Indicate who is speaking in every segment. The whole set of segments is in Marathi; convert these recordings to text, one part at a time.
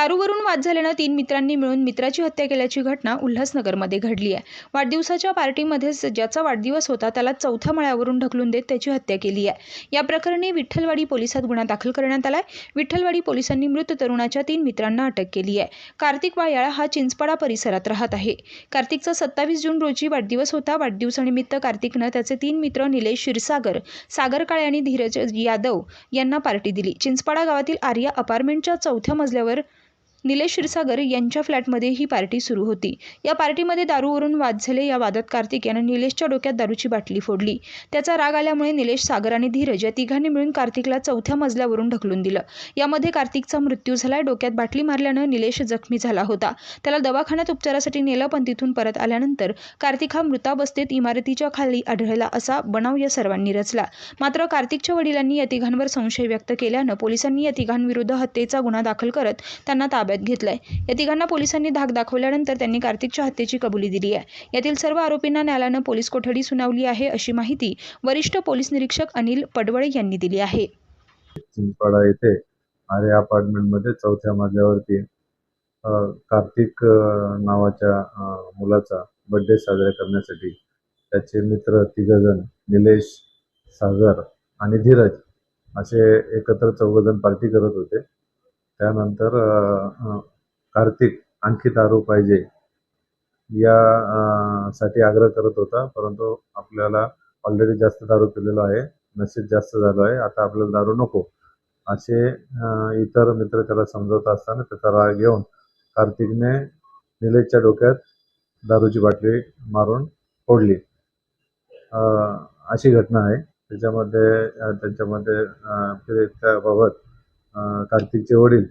Speaker 1: दारूवरून वाद झाल्यानं तीन मित्रांनी मिळून मित्राची हत्या केल्याची घटना उल्हासनगरमध्ये घडली आहे. वाढदिवसाच्या पार्टीमध्येच ज्याचा वाढदिवस होता त्याला चौथ्या मळ्यावरून ढकलून देत त्याची हत्या केली आहे. या प्रकरणी विठ्ठलवाडी पोलिसात गुन्हा दाखल करण्यात आलाय. विठ्ठलवाडी पोलिसांनी मृत तरुणाच्या तीन मित्रांना अटक केली आहे. कार्तिक वायाळा हा चिंचपाडा परिसरात राहत आहे. कार्तिकचा सत्तावीस जून रोजी वाढदिवस होता. वाढदिवसानिमित्त कार्तिकनं त्याचे तीन मित्र निलेश क्षीरसागर सागर काळे आणि धीरज यादव यांना पार्टी दिली. चिंचपाडा गावातील आर्या अपार्टमेंटच्या चौथ्या मजल्यावर निलेश क्षीरसागर यांच्या फ्लॅटमध्ये ही पार्टी सुरू होती. या पार्टीमध्ये दारूवरून वाद झाले या वादात कार्तिक यानं निलेशच्या डोक्यात दारूची बाटली फोडली. त्याचा राग आल्यामुळे निलेश सागर आणि धीरज या तिघांनी मिळून कार्तिकला चौथ्या मजल्यावरून ढकलून दिलं. यामध्ये कार्तिकचा मृत्यू झाला डोक्यात बाटली मारल्यानं निलेश जखमी झाला होता. त्याला दवाखान्यात उपचारासाठी नेलं पण तिथून परत आल्यानंतर कार्तिक हा मृतावस्थेत इमारतीच्या खाली आढळला असा बनाव या सर्वांनी रचला. मात्र कार्तिकच्या वडिलांनी या तिघांवर संशय व्यक्त केल्यानं पोलिसांनी या तिघांविरुद्ध हत्येचा गुन्हा दाखल करत त्यांना ताब्यात घेतलाय. या तिघांना पोलिसांनी धाक दाखवल्यानंतर त्यांनी कार्तिकच्या हत्येची कबुली दिली आहे. यातील सर्व आरोपींना न्यायालयानं पोलीस कोठडी सुनावली आहे अशी माहिती वरिष्ठ पोलीस निरीक्षक अनिल पडवळे यांनी दिली आहे.
Speaker 2: चिंचपाडा येथे आर्या अपार्टमेंटमध्ये चौथ्या मजल्यावरती कार्तिक नावाच्या मुलाचा बर्थडे साजरा करण्यासाठी त्याचे मित्र तिघजण निलेश सागर आणि धीरज असे एकत्र चौघजण पार्टी करत होते. त्यानंतर कार्तिक आणखी दारू पाहिजे या साठी आग्रह करत होता. परंतु आपल्याला ऑलरेडी जास्त दारू पिलेलो आहे. नशीब जास्त झालो आहे. आता आपल्याला दारू नको. असे इतर मित्र त्याला समजवत असताना त्याचा राग घेऊन कार्तिकने निलेशच्या डोक्यात दारूची बाटली मारून फोडली. अशी घटना आहे. त्याच्यामध्ये त्यांच्यामध्ये त्याबाबत कार्तिकचे वडील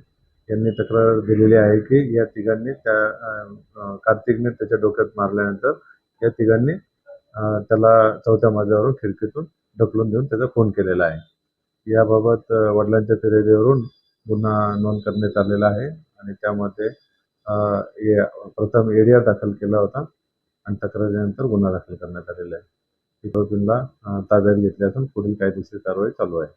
Speaker 2: यांनी तक्रार दिलेली आहे की या तिघांनी त्या कार्तिकने त्याच्या डोक्यात मारल्यानंतर या तिघांनी त्याला चौथ्या मजल्यावरून खिडकीतून ढकलून देऊन त्याचा फोन केलेला आहे. याबाबत वडिलांच्या फिर्यादीवरून गुन्हा नोंद करण्यात आलेला आहे आणि त्यामध्ये प्रथम एरिया दाखल केला होता आणि तक्रारीनंतर गुन्हा दाखल करण्यात आलेला आहे. आरोपींना ताब्यात घेतले असून पुढील कायदेशीर कारवाई चालू आहे.